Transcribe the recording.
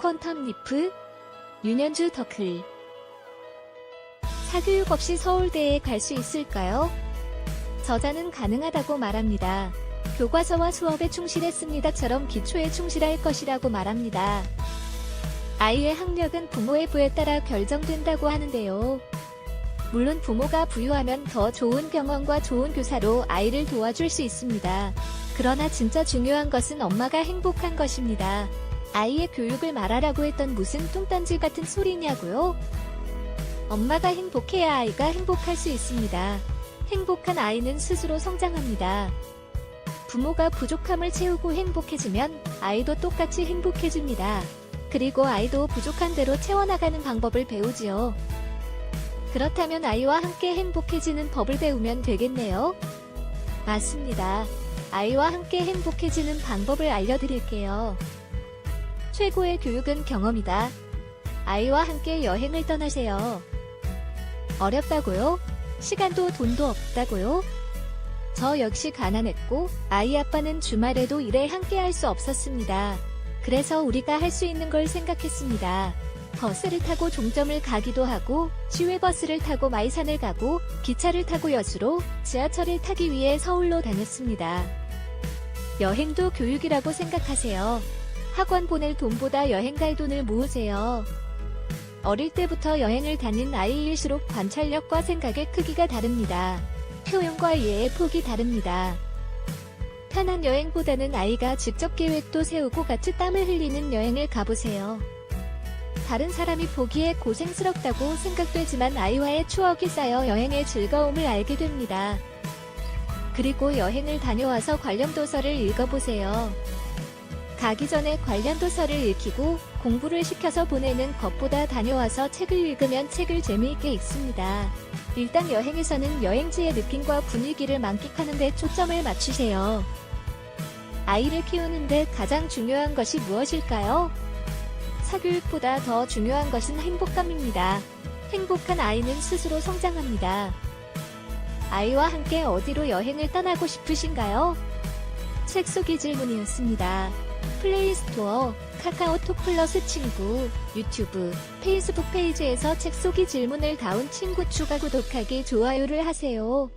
퀀텀 리프, 윤현주 더클. 사교육 없이 서울대에 갈 수 있을까요? 저자는 가능하다고 말합니다. 교과서와 수업에 충실했습니다처럼 기초에 충실할 것이라고 말합니다. 아이의 학력은 부모의 부에 따라 결정된다고 하는데요. 물론 부모가 부유하면 더 좋은 병원과 좋은 교사로 아이를 도와줄 수 있습니다. 그러나 진짜 중요한 것은 엄마가 행복한 것입니다. 아이의 교육을 말하라고 했던 무슨 뚱딴지 같은 소리냐고요? 엄마가 행복해야 아이가 행복할 수 있습니다. 행복한 아이는 스스로 성장합니다. 부모가 부족함을 채우고 행복해지면 아이도 똑같이 행복해집니다. 그리고 아이도 부족한 대로 채워나가는 방법을 배우지요. 그렇다면 아이와 함께 행복해지는 법을 배우면 되겠네요. 맞습니다. 아이와 함께 행복해지는 방법을 알려드릴게요. 최고의 교육은 경험이다. 아이와 함께 여행을 떠나세요. 어렵다고요? 시간도 돈도 없다고요? 저 역시 가난했고, 아이 아빠는 주말에도 일에 함께 할 수 없었습니다. 그래서 우리가 할 수 있는 걸 생각했습니다. 버스를 타고 종점을 가기도 하고, 시외버스를 타고 마이산을 가고, 기차를 타고 여수로, 지하철을 타기 위해 서울로 다녔습니다. 여행도 교육이라고 생각하세요. 학원 보낼 돈보다 여행 갈 돈을 모으세요. 어릴 때부터 여행을 다닌 아이일수록 관찰력과 생각의 크기가 다릅니다. 표현과 이해의 폭이 다릅니다. 편한 여행보다는 아이가 직접 계획도 세우고 같이 땀을 흘리는 여행을 가보세요. 다른 사람이 보기에 고생스럽다고 생각되지만 아이와의 추억이 쌓여 여행의 즐거움을 알게 됩니다. 그리고 여행을 다녀와서 관련 도서를 읽어보세요. 가기 전에 관련 도서를 읽히고 공부를 시켜서 보내는 것보다 다녀와서 책을 읽으면 책을 재미있게 읽습니다. 일단 여행에서는 여행지의 느낌과 분위기를 만끽하는 데 초점을 맞추세요. 아이를 키우는데 가장 중요한 것이 무엇일까요? 사교육보다 더 중요한 것은 행복감입니다. 행복한 아이는 스스로 성장합니다. 아이와 함께 어디로 여행을 떠나고 싶으신가요? 책 속의 질문이었습니다. 플레이스토어, 카카오톡 플러스 친구, 유튜브, 페이스북 페이지에서 책 속의 질문을 다운 친구 추가 구독하기 좋아요를 하세요.